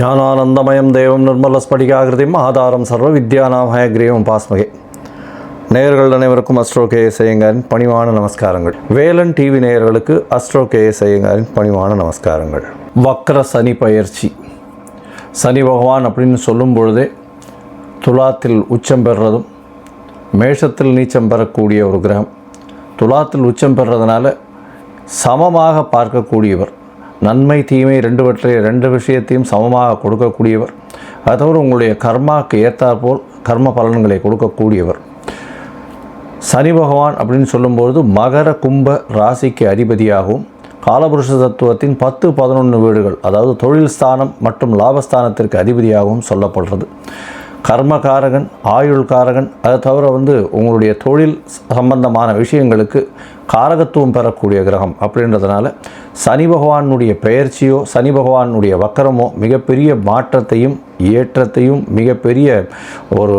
ஞானானந்தமயம் தேவம் நிர்மலஸ்படிகாகிருதியும் ஆதாரம் சர்வ வித்யானாமய கிரீவம் பாஸ்மகே. நேயர்கள் அனைவருக்கும் அஸ்ட்ரோ கே ஐயங்காரின் பணிவான நமஸ்காரங்கள். வேலன் டிவி நேயர்களுக்கு அஸ்ட்ரோ கே ஐயங்காரின் பணிவான நமஸ்காரங்கள். வக்ர சனி பயிற்சி. சனி பகவான் அப்படின்னு சொல்லும் பொழுதே துலாத்தில் உச்சம் பெறுறதும் மேஷத்தில் நீச்சம் பெறக்கூடிய ஒரு கிரகம். துலாத்தில் உச்சம் பெறுறதுனால சமமாக பார்க்கக்கூடியவர். நன்மை தீமை ரெண்டுவற்றை ரெண்டு விஷயத்தையும் சமமாக கொடுக்கக்கூடியவர். அது தவிர உங்களுடைய கர்மாவுக்கு ஏற்றாற்போல் கர்ம பலன்களை கொடுக்கக்கூடியவர். சனி பகவான் அப்படின்னு சொல்லும்பொழுது மகர கும்ப ராசிக்கு அதிபதியாகவும் காலபுருஷ தத்துவத்தின் பத்து பதினொன்று வீடுகள் அதாவது தொழில் ஸ்தானம் மற்றும் லாபஸ்தானத்திற்கு அதிபதியாகவும் சொல்லப்படுறது. கர்மகாரகன் ஆயுள் காரகன் அதை தவிர வந்து உங்களுடைய தொழில் சம்பந்தமான விஷயங்களுக்கு காரகத்துவம் பெறக்கூடிய கிரகம் அப்படின்றதுனால சனி பகவானுடைய பெயர்ச்சியோ சனி பகவானுடைய வக்கரமோ மிகப்பெரிய மாற்றத்தையும் ஏற்றத்தையும் மிகப்பெரிய ஒரு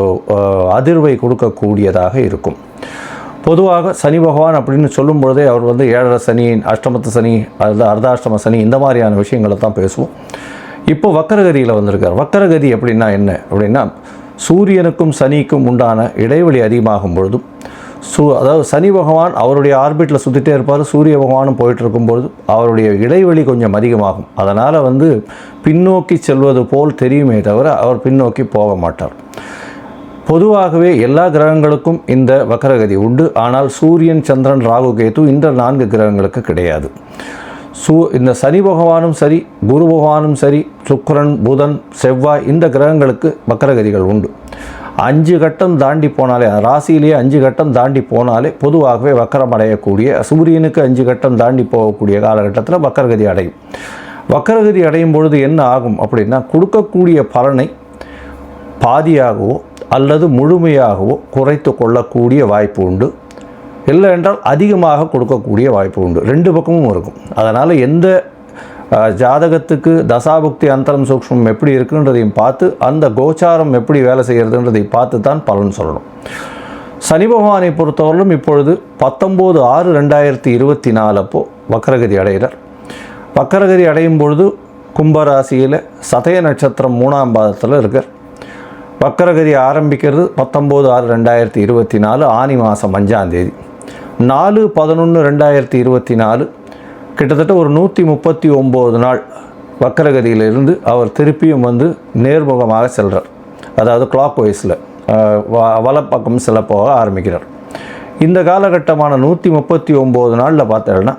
அதிர்வை கொடுக்கக்கூடியதாக இருக்கும். பொதுவாக சனி பகவான் அப்படின்னு சொல்லும் பொழுதே அவர் வந்து ஏழரை சனி அஷ்டமத்து சனி அல்லது அர்த்தாஷ்டம சனி இந்த மாதிரியான விஷயங்களை தான் பேசுவோம். இப்போ வக்கரகதியில் வந்திருக்கார். வக்கரகதி அப்படின்னா என்ன? அப்படின்னா சூரியனுக்கும் சனிக்கும் உண்டான இடைவெளி அதிகமாகும் பொழுதும் சூ அதாவது சனி பகவான் அவருடைய ஆர்பிட்டில் சுற்றிட்டே இருப்பார் சூரிய பகவானும் போயிட்டு இருக்கும்பொழுது அவருடைய இடைவெளி கொஞ்சம் அதிகமாகும். அதனால் வந்து பின்னோக்கி செல்வது போல் தெரியுமே தவிர அவர் பின்னோக்கி போக மாட்டார். பொதுவாகவே எல்லா கிரகங்களுக்கும் இந்த வக்கரகதி உண்டு. ஆனால் சூரியன் சந்திரன் ராகு கேது இந்த நான்கு கிரகங்களுக்கு கிடையாது. சூ இந்த சனி பகவானும் சரி குரு பகவானும் சரி சுக்கரன் புதன் செவ்வாய் இந்த கிரகங்களுக்கு வக்கரகதிகள் உண்டு. அஞ்சு கட்டம் தாண்டி போனாலே ராசியிலேயே அஞ்சு கட்டம் தாண்டி போனாலே பொதுவாகவே வக்கரம் அடையக்கூடிய சூரியனுக்கு அஞ்சு கட்டம் தாண்டி போகக்கூடிய காலகட்டத்தில் வக்கரகதி அடையும். வக்கரகதி அடையும் பொழுது என்ன ஆகும் அப்படின்னா கொடுக்கக்கூடிய பலனை பாதியாகவோ அல்லது முழுமையாகவோ குறைத்து கொள்ளக்கூடிய வாய்ப்பு உண்டு. இல்லை என்றால் அதிகமாக கொடுக்கக்கூடிய வாய்ப்பு உண்டு. ரெண்டு பக்கமும் இருக்கும். அதனால் எந்த ஜாதகத்துக்கு தசாபுக்தி அந்தரம் சூக்ஷ்மம் எப்படி இருக்குன்றதையும் பார்த்து அந்த கோச்சாரம் எப்படி வேலை செய்கிறதுன்றதை பார்த்து தான் பலன் சொல்லணும். சனி பகவானை பொறுத்தவரையிலும் இப்பொழுது பத்தொம்போது ஆறு ரெண்டாயிரத்தி இருபத்தி நாலு அப்போது வக்கரகதி அடைகிறார். வக்கரகதி அடையும் பொழுது கும்பராசியில் சதய நட்சத்திரம் மூணாம் பாதத்தில் இருக்கார். வக்கரகதி ஆரம்பிக்கிறது பத்தொம்போது ஆறு ரெண்டாயிரத்தி இருபத்தி நாலு ஆனி மாதம் அஞ்சாந்தேதி நாலு பதினொன்று ரெண்டாயிரத்தி இருபத்தி நாலு. கிட்டத்தட்ட ஒரு நூற்றி முப்பத்தி ஒம்பது நாள் வக்கரகதியிலிருந்து அவர் திருப்பியும் வந்து நேர்முகமாக செல்கிறார் அதாவது கிளாக் வைஸில் வலப்பக்கம் செல்ல போக ஆரம்பிக்கிறார். இந்த காலகட்டமான நூற்றி முப்பத்தி ஒம்பது நாளில் பார்த்தேன்னா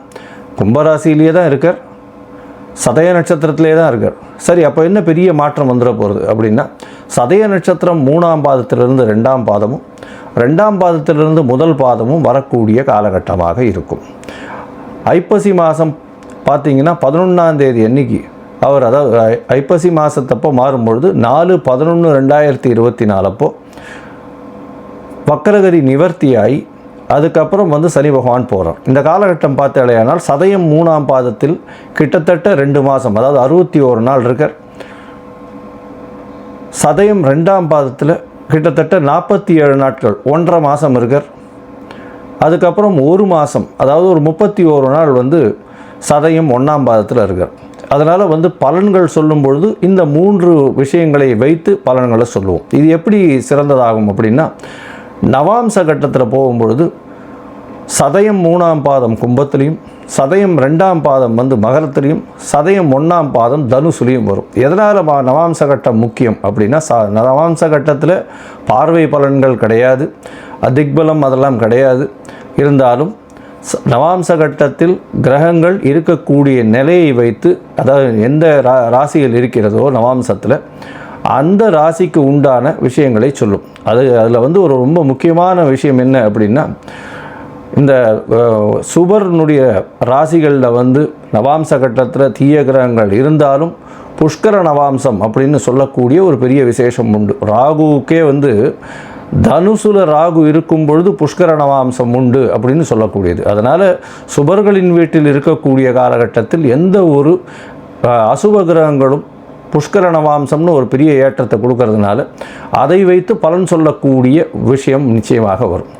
கும்பராசியிலேயே தான் இருக்கார். சதய நட்சத்திரத்திலே தான் இருக்கார். சரி அப்போ என்ன பெரிய மாற்றம் வந்துட போகிறது அப்படின்னா சதய நட்சத்திரம் மூணாம் பாதத்திலிருந்து ரெண்டாம் பாதமும் ரெண்டாம் பாதத்திலிருந்து முதல் பாதமும் வரக்கூடிய காலகட்டமாக இருக்கும். ஐப்பசி மாதம் பார்த்திங்கன்னா பதினொன்றாம் தேதி அன்னைக்கு அவர் அதாவது ஐ- ஐப்பசி மாதத்தப்போ மாறும்பொழுது நாலு பதினொன்று ரெண்டாயிரத்தி இருபத்தி நாலப்போ வக்கரகதி நிவர்த்தியாகி அதுக்கப்புறம் வந்து சனி பகவான் போகிறார் இந்த காலகட்டம் பார்த்தாலேயானால் சதயம் மூணாம் பாதத்தில் கிட்டத்தட்ட ரெண்டு மாதம் அதாவது அறுபத்தி ஓரு நாள் இருக்கார். சதயம் ரெண்டாம் பாதத்தில் கிட்டத்தட்ட நாற்பத்தி ஏழு நாட்கள் ஒன்றரை மாதம் இருக்கார். அதுக்கப்புறம் ஒரு மாதம் அதாவது ஒரு முப்பத்தி ஓரு நாள் வந்து சதயம் ஒன்றாம் பாதத்தில் இருக்கார். அதனால் வந்து பலன்கள் சொல்லும் பொழுது இந்த மூன்று விஷயங்களை வைத்து பலன்களை சொல்லுவோம். இது எப்படி சிறந்ததாகும் அப்படின்னா நவாம்ச கட்டத்தில் போகும்பொழுது சதயம் மூணாம் பாதம் கும்பத்திலையும் சதயம் ரெண்டாம் பாதம் வந்து மகரத்திலையும் சதயம் ஒன்றாம் பாதம் தனுசுலையும் வரும். எதனால் நவாம்ச கட்டம் முக்கியம் அப்படின்னா ச நவாம்ச கட்டத்தில் பார்வை பலன்கள் கிடையாது அதிக்பலம் அதெல்லாம் கிடையாது. இருந்தாலும் நவாம்ச கட்டத்தில் கிரகங்கள் இருக்கக்கூடிய நிலையை வைத்து அதாவது எந்த ரா ராசியில் இருக்கிறதோ நவாம்சத்தில் அந்த ராசிக்கு உண்டான விஷயங்களை சொல்லும். அது அதில் வந்து ஒரு ரொம்ப முக்கியமான விஷயம் என்ன அப்படின்னா இந்த சுபர்னுடைய ராசிகளில் வந்து நவாம்ச கட்டத்தில் தீய கிரகங்கள் இருந்தாலும் புஷ்கர நவாம்சம் அப்படின்னு சொல்லக்கூடிய ஒரு பெரிய விசேஷம் உண்டு. ராகுவுக்கே வந்து தனுசுல ராகு இருக்கும் பொழுது புஷ்கர நவாம்சம் உண்டு அப்படின்னு சொல்லக்கூடியது. அதனால் சுபர்களின் வீட்டில் இருக்கக்கூடிய காலகட்டத்தில் எந்த ஒரு அசுப கிரகங்களும் புஷ்கர நவாம்சம்னு ஒரு பெரிய ஏற்றத்தை கொடுக்கறதுனால அதை வைத்து பலன் சொல்லக்கூடிய விஷயம் நிச்சயமாக வரும்.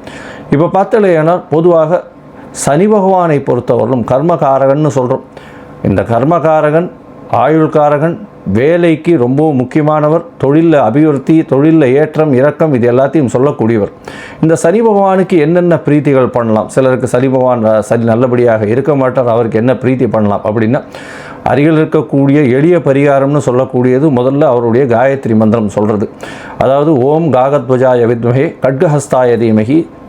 இப்போ பார்த்தலையானால் பொதுவாக சனி பகவானை பொறுத்தவரையிலும் கர்மகாரகன்னு சொல்கிறோம் இந்த கர்மகாரகன் ஆயுள்காரகன் வேலைக்கு ரொம்ப முக்கியமானவர் தொழிலில் அபிவிருத்தி தொழிலில் ஏற்றம் இறக்கம் இது எல்லாத்தையும் சொல்லக்கூடியவர். இந்த சனி பகவானுக்கு என்னென்ன பிரீத்திகள் பண்ணலாம்? சிலருக்கு சனி பகவான் சனி நல்லபடியாக இருக்க மாட்டார் அவருக்கு என்ன பிரீத்தி பண்ணலாம் அப்படின்னா அருகில் இருக்கக்கூடிய எளிய பரிகாரம்னு சொல்லக்கூடியது முதல்ல அவருடைய காயத்ரி மந்திரம் சொல்கிறது அதாவது ஓம் காகத்வஜாய வித்மகே கட்கஹஸ்தாய தீமகி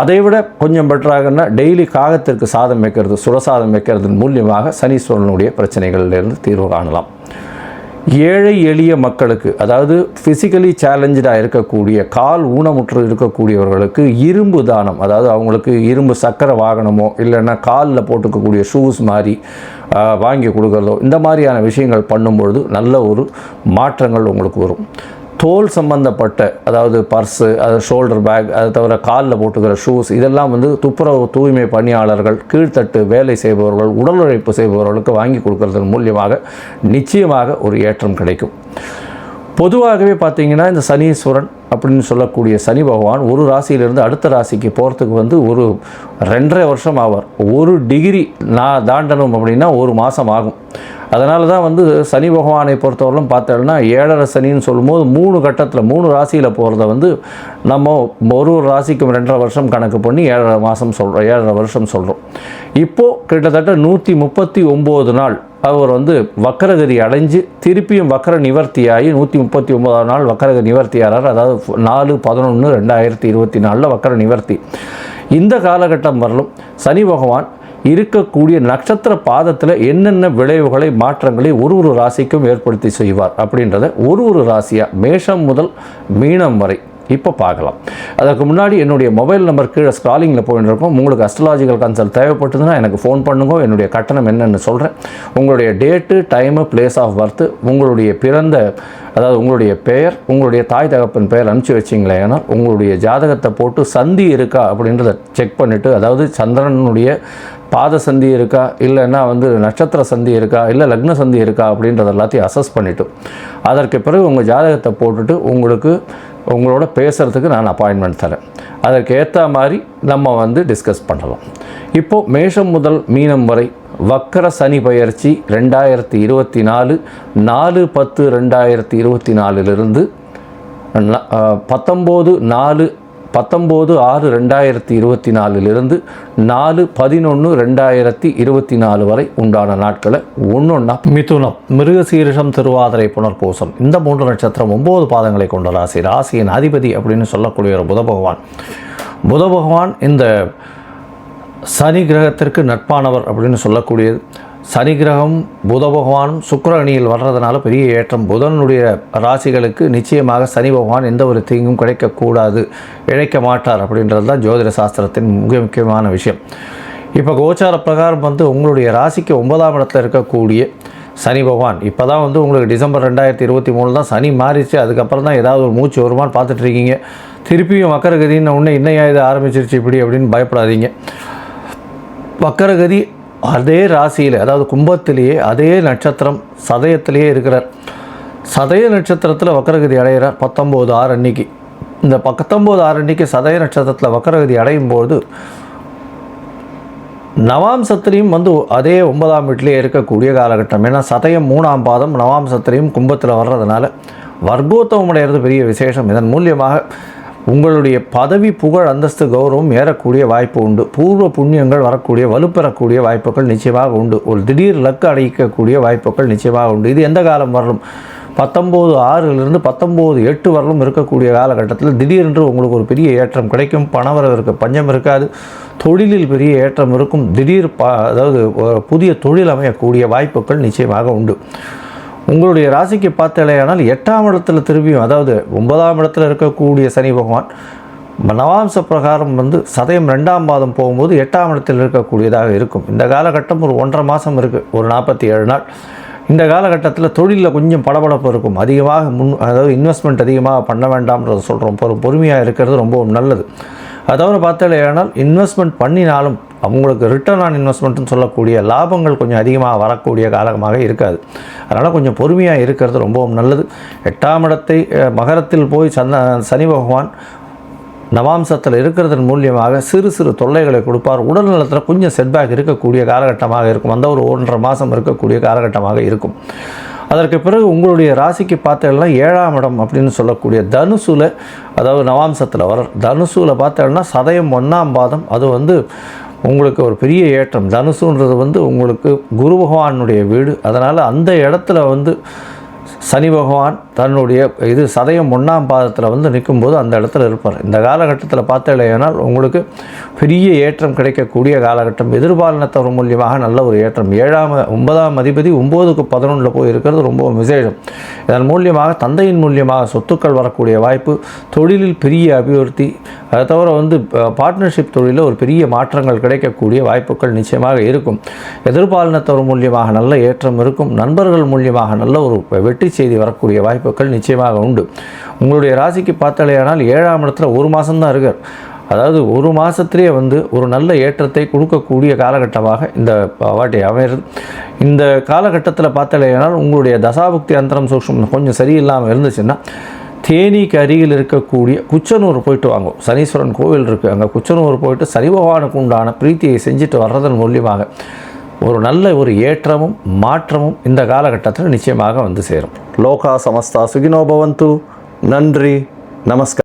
அதை விட கொஞ்சம் பெட்டராகனா டெய்லி காகத்திற்கு சாதம் வைக்கிறது சுரசாதம் வைக்கிறதன் மூலியமாக சனீஸ்வரனுடைய பிரச்சனைகளிலிருந்து தீர்வு காணலாம். ஏழை எளிய மக்களுக்கு அதாவது ஃபிசிக்கலி சேலஞ்சடாக இருக்கக்கூடிய கால் ஊனமுற்று இருக்கக்கூடியவர்களுக்கு இரும்பு தானம் அதாவது அவங்களுக்கு இரும்பு சக்கர வாகனமோ இல்லைன்னா காலில் போட்டுக்கக்கூடிய ஷூஸ் மாதிரி வாங்கி கொடுக்குறதோ இந்த மாதிரியான விஷயங்கள் பண்ணும்பொழுது நல்ல ஒரு மாற்றங்கள் உங்களுக்கு வரும். தோல் சம்பந்தப்பட்ட அதாவது பர்ஸு அது ஷோல்டர் பேக் அதை தவிர காலில் போட்டுக்கிற ஷூஸ் இதெல்லாம் வந்து துப்புரவு தூய்மை பணியாளர்கள் கீழ்த்தட்டு வேலை செய்பவர்கள் உடல் உழைப்பு செய்பவர்களுக்கு வாங்கி கொடுக்கறதன் மூலியமாக நிச்சயமாக ஒரு ஏற்றம் கிடைக்கும். பொதுவாகவே பார்த்தீங்கன்னா இந்த சனீஸ்வரன் அப்படின்னு சொல்லக்கூடிய சனி பகவான் ஒரு ராசியிலிருந்து அடுத்த ராசிக்கு போகிறதுக்கு வந்து ஒரு ரெண்டரை வருஷம் ஆவார். ஒரு டிகிரி நான் தாண்டணும் அப்படின்னா ஒரு மாதம் ஆகும். அதனால தான் வந்து சனி பகவானை பொறுத்தவரையிலும் பார்த்தோம்னா ஏழரை சனின்னு சொல்லும்போது மூணு கட்டத்தில் மூணு ராசியில் போகிறத வந்து நம்ம ஒரு ஒரு ராசிக்கும் ரெண்டரை வருஷம் கணக்கு பண்ணி ஏழரை மாதம் சொல்கிறோம் ஏழரை வருஷம் சொல்கிறோம் இப்போது கிட்டத்தட்ட நூற்றி முப்பத்தி ஒம்பது நாள் அவர் வந்து வக்கரகதி அடைஞ்சு திருப்பியும் வக்கர நிவர்த்தியாகி நூற்றி முப்பத்தி ஒன்பதாம் நாள் வக்கரகதி நிவர்த்தியாகிறார். அதாவது நாலு பதினொன்று ரெண்டாயிரத்தி இருபத்தி நாலில் வக்கர நிவர்த்தி. இந்த காலகட்டம் வரலும் சனி பகவான் இருக்கக்கூடிய நட்சத்திர பாதத்தில் என்னென்ன விளைவுகளை மாற்றங்களை ஒரு ஒரு ராசிக்கும் ஏற்படுத்தி செய்வார் அப்படின்றத ஒரு ஒரு ராசியாக மேஷம் முதல் மீனம் வரை இப்போ பார்க்கலாம். அதற்கு முன்னாடி என்னுடைய மொபைல் நம்பர் கீழே ஸ்க்ராலிங்கில் போயிட்டுருக்கோம் உங்களுக்கு அஸ்ட்ராலாஜிக்கல் கன்சல்ட் தேவைப்பட்டதுன்னா எனக்கு ஃபோன் பண்ணுங்க. என்னுடைய கட்டணம் என்னென்னு சொல்கிறேன் உங்களுடைய date time place of birth உங்களுடைய பிறந்த அதாவது உங்களுடைய பெயர் உங்களுடைய தாய் தகப்பன் பெயர் அனுப்பிச்சி வச்சிங்களே உங்களுடைய ஜாதகத்தை போட்டு சந்தி இருக்கா அப்படின்றத செக் பண்ணிவிட்டு அதாவது சந்திரனுடைய பாத சந்தி இருக்கா இல்லைன்னா வந்து நட்சத்திர சந்தி இருக்கா இல்லை லக்ன சந்தி இருக்கா அப்படின்றத எல்லாத்தையும் அசஸ் பண்ணிவிட்டு அதற்கு பிறகு உங்கள் ஜாதகத்தை போட்டுட்டு உங்களுக்கு உங்களோட பேசுகிறதுக்கு நான் அப்பாயின்மெண்ட் தரேன். அதற்கு ஏற்ற மாதிரி நம்ம வந்து டிஸ்கஸ் பண்ணலாம். இப்போது மேஷம் முதல் மீனம் வரை வக்கர சனி பயிற்சி ரெண்டாயிரத்தி இருபத்தி நாலு நாலு பத்து ரெண்டாயிரத்தி இருபத்தி நாலுலிருந்து பத்தொம்போது நாலு பத்தொம்போது ஆறு ரெண்டாயிரத்தி இருபத்தி நாலுலேருந்து நாலு பதினொன்று ரெண்டாயிரத்தி இருபத்தி நாலு வரை உண்டான நாட்களை ஒன்றொன்னா மிதுனம் மிருகசீரிஷம் திருவாதிரை புனர்பூசம் இந்த மூன்று நட்சத்திரம் ஒம்பது பாதங்களை கொண்ட ராசி. ராசியின் அதிபதி அப்படின்னு சொல்லக்கூடிய ஒரு புத பகவான் புத பகவான் இந்த சனி கிரகத்திற்கு நட்பானவர் அப்படின்னு சொல்லக்கூடியது. சனி கிரகம் புத பகவானும் சுக்கர அணியில் வர்றதுனால பெரிய ஏற்றம். புதனுடைய ராசிகளுக்கு நிச்சயமாக சனி பகவான் எந்த ஒரு தீங்கும் கிடைக்கக்கூடாது. இழைக்க மாட்டார் அப்படின்றது தான் ஜோதிட சாஸ்திரத்தின் மிக முக்கியமான விஷயம். இப்போ கோச்சார பிரகாரம் வந்து உங்களுடைய ராசிக்கு ஒன்பதாம் இடத்துல இருக்கக்கூடிய சனி பகவான். இப்போ தான் வந்து உங்களுக்கு டிசம்பர் ரெண்டாயிரத்தி இருபத்தி மூணு தான் சனி மாறிச்சு. அதுக்கப்புறம் தான் ஏதாவது ஒரு மூச்சு வருமான்னு பார்த்துட்ருக்கீங்க திருப்பியும் மக்கரகதின்னு உடனே இன்னையா இது ஆரம்பிச்சிருச்சு இப்படி அப்படின்னு பயப்படாதீங்க. வக்கரகதி அதே ராசியில் அதாவது கும்பத்திலேயே அதே நட்சத்திரம் சதயத்திலேயே இருக்கிறார். சதய நட்சத்திரத்தில் வக்கரகதி அடைகிறார் பத்தொம்போது ஆறு அன்னைக்கு. இந்த பத்தொம்போது ஆறு அன்னைக்கு சதய நட்சத்திரத்தில் வக்கரகதி அடையும் போது நவாம்சத்திலையும் வந்து அதே ஒன்பதாம் வீட்டிலே இருக்கக்கூடிய காலகட்டம். ஏன்னா சதயம் மூணாம் பாதம் நவாம்சத்திலையும் கும்பத்தில் வர்றதுனால வர்க்கோத்தவம் அடைகிறது பெரிய விசேஷம். இதன் மூலியமாக உங்களுடைய பதவி புகழ் அந்தஸ்து கௌரவம் ஏறக்கூடிய வாய்ப்பு உண்டு. பூர்வ புண்ணியங்கள் வரக்கூடிய வலுப்பெறக்கூடிய வாய்ப்புகள் நிச்சயமாக உண்டு. ஒரு திடீர் லக்கு அடைக்கக்கூடிய வாய்ப்புகள் நிச்சயமாக உண்டு. இது எந்த காலம் வரலும்? பத்தொம்போது ஆறிலிருந்து பத்தொம்போது எட்டு வரலும் இருக்கக்கூடிய காலகட்டத்தில் திடீரென்று உங்களுக்கு ஒரு பெரிய ஏற்றம் கிடைக்கும். பணவரவு இருக்க பஞ்சம் இருக்காது. தொழிலில் பெரிய ஏற்றம் இருக்கும். திடீர் ப அதாவது புதிய தொழில் அமையக்கூடிய வாய்ப்புகள் நிச்சயமாக உண்டு. உங்களுடைய ராசிக்கு பார்த்தலையானால் எட்டாம் இடத்துல திரும்பியும் அதாவது ஒன்பதாம் இடத்துல இருக்கக்கூடிய சனி பகவான் நவாம்ச பிரகாரம் வந்து சதயம் ரெண்டாம் மாதம் போகும்போது எட்டாம் இடத்தில் இருக்கக்கூடியதாக இருக்கும். இந்த காலகட்டம் ஒரு ஒன்றரை மாதம் இருக்குது ஒரு நாற்பத்தி ஏழு நாள். இந்த காலகட்டத்தில் தொழிலில் கொஞ்சம் படபடப்பு இருக்கும். அதிகமாக முன் அதாவது இன்வெஸ்ட்மெண்ட் அதிகமாக பண்ண வேண்டாம்ன்றத சொல்கிறோம் பொறு பொறுமையாக இருக்கிறது ரொம்பவும் நல்லது. அதை பார்த்தாலே ஆனால் இன்வெஸ்ட்மெண்ட் பண்ணினாலும் அவங்களுக்கு ரிட்டர்ன் ஆன் இன்வெஸ்ட்மெண்ட்னு சொல்லக்கூடிய லாபங்கள் கொஞ்சம் அதிகமாக வரக்கூடிய காலமாக இருக்காது. அதனால் கொஞ்சம் பொறுமையாக இருக்கிறது ரொம்பவும் நல்லது. எட்டாம் இடத்தை மகரத்தில் போய் சந்த சனி பகவான் நவாம்சத்தில் இருக்கிறதன் மூலியமாக சிறு சிறு தொல்லைகளை கொடுப்பார். உடல் நலத்தில் கொஞ்சம் செட்பேக் இருக்கக்கூடிய காலகட்டமாக இருக்கும். அந்த ஒரு ஒன்றரை மாதம் இருக்கக்கூடிய காலகட்டமாக இருக்கும். அதற்கு பிறகு உங்களுடைய ராசிக்கு பார்த்தீங்கன்னா ஏழாம் இடம் அப்படின்னு சொல்லக்கூடிய தனுசுல அதாவது நவாம்சத்தில் வர தனுசுல பார்த்தோன்னா சதயம் ஒன்றாம் பாதம். அது வந்து உங்களுக்கு ஒரு பெரிய ஏற்றம். தனுசுன்றது வந்து உங்களுக்கு குரு பகவானுடைய வீடு. அதனால் அந்த இடத்துல வந்து சனி பகவான் தன்னுடைய இது சதயம் ஒன்றாம் பாதத்தில் வந்து நிற்கும்போது அந்த இடத்துல இருப்பார். இந்த காலகட்டத்தில் பார்த்தேனால் உங்களுக்கு பெரிய ஏற்றம் கிடைக்கக்கூடிய காலகட்டம். எதிர்பாலினத்தவர் மூலியமாக நல்ல ஒரு ஏற்றம். ஏழாம் ஒன்பதாம் அதிபதி ஒம்போதுக்கு பதினொன்றில் போய் இருக்கிறது ரொம்ப விசேஷம். இதன் மூலியமாக தந்தையின் மூலியமாக சொத்துக்கள் வரக்கூடிய வாய்ப்பு தொழிலில் பெரிய அபிவிருத்தி அதை தவிர வந்து பார்ட்னர்ஷிப் தொழிலில் ஒரு பெரிய மாற்றங்கள் கிடைக்கக்கூடிய வாய்ப்புகள் நிச்சயமாக இருக்கும். எதிர்பாலினத்தவர் மூலியமாக நல்ல ஏற்றம் இருக்கும். நண்பர்கள் மூலியமாக நல்ல ஒரு வெற்றி செய்தி வரக்கூடிய வாய்ப்பு வாய்ப்புகள் நிச்சயமாக உண்டு. உங்களுடைய ராசிக்கு பார்த்தாலேயானால் ஏழாம் இடத்துல ஒரு மாதம்தான் இருக்கார். அதாவது ஒரு மாதத்துலேயே வந்து ஒரு நல்ல ஏற்றத்தை கொடுக்கக்கூடிய காலகட்டமாக இந்த வாட்டி அமைகிறது. இந்த காலகட்டத்தில் பார்த்தாலேயானால் உங்களுடைய தசாபுக்தி அந்தரம் சூக்ஷம் கொஞ்சம் சரியில்லாமல் இருந்துச்சுன்னா தேனிக்கு அருகில் இருக்கக்கூடிய குச்சனூர் போயிட்டு வாங்கும் சனீஸ்வரன் கோவில் இருக்குது அங்கே குச்சனூர் போயிட்டு சனி பகவானுக்கு உண்டான பிரீத்தியை செஞ்சுட்டு வர்றதன் மூலியமாக ஒரு நல்ல ஒரு ஏற்றமும் மாற்றமும் இந்த காலகட்டத்தில் நிச்சயமாக வந்து சேரும். லோகா சமஸ்தா சுகினோ பவந்து. நன்றி. நமஸ்கார்